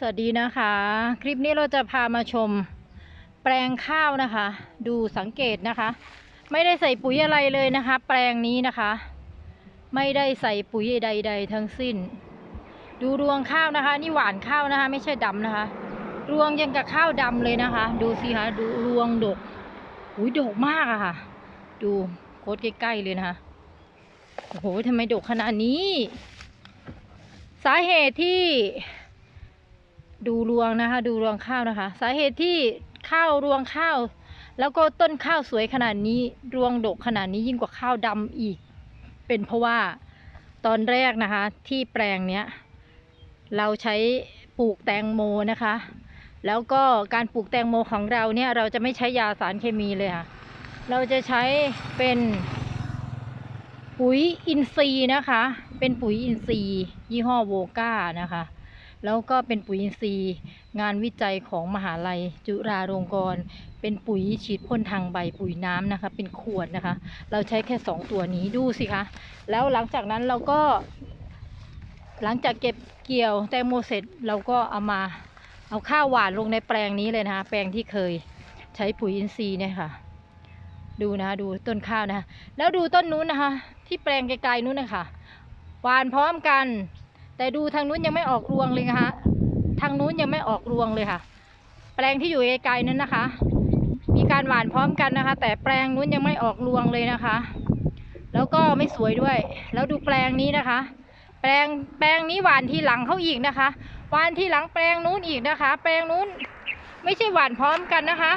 สวัสดีนะคะ คลิปนี้เราจะพามาชมแปลงข้าวนะคะ ดูสังเกตนะคะ ไม่ได้ใส่ปุ๋ยอะไรเลยนะคะ แปลงนี้นะคะ ไม่ได้ใส่ปุ๋ยใด ๆ ทั้งสิ้น ดูรวงข้าวนะคะ นี่หวานข้าวนะคะ ไม่ใช่ดำนะคะ รวงยังกับข้าวดำเลยนะคะ ดูสิคะดูรวงดกอุ้ยดกมากอะค่ะ ดูโคตรใกล้ๆเลยนะคะโอ้โหทำไมดกขนาดนี้ สาเหตุที่ ดูรวงนะคะ ดูรวงข้าวนะคะ สาเหตุที่ข้าวรวงข้าว แล้วก็ต้นข้าวสวยขนาดนี้รวงดกขนาดนี้ยิ่งกว่าข้าวดำอีก เป็นเพราะว่าตอนแรกนะคะ ที่แปลงเนี้ยเราใช้ปลูกแตงโมนะคะ แล้วก็การปลูกแตงโมของเราเนี่ยเราจะไม่ใช้ยาสารเคมีเลยค่ะ เราจะใช้เป็นปุ๋ยอินทรีย์นะคะ เป็นปุ๋ยอินทรีย์ ยี่ห้อโวก้านะคะ แล้วก็เป็นปุ๋ยอินทรีย์ งานวิจัยของมหาลัย จุฬาลงกรณ์เป็นปุ๋ยฉีดพ่นทางใบปุ๋ยน้ำนะคะ เป็นขวดนะคะ เราใช้แค่สองตัวนี้ดูสิคะแล้วหลังจากนั้นเราก็ หลังจากเก็บเกี่ยวแตงโมเสร็จเราก็เอามาเอาข้าวหวานลงในแปลงนี้เลยนะคะ แปลงที่เคยใช้ปุ๋ยอินทรีย์เนี่ยค่ะ ดูนะคะดูต้นข้าวนะคะแล้วดูต้นนู้นนะคะ ที่แปลงไกลๆนู้นนะคะหวานพร้อมกัน แต่ดูทางนู้นยังไม่ออกรวงเลยนะคะทางนู้นยังไม่ออกรวงเลยค่ะ แปลงที่อยู่ไกลๆนั้นนะคะ มีการหวานพร้อมกันนะคะ แต่แปลงนู้นยังไม่ออกรวงเลยนะคะ แล้วก็ไม่สวยด้วย แล้วดูแปลงนี้นะคะ แปลงแปลงนี้หวานทีหลังเขาอีกนะคะหวานทีหลังแปลงนู้นอีกนะคะ แปลงนู้นไม่ใช่หวานพร้อมกันนะคะ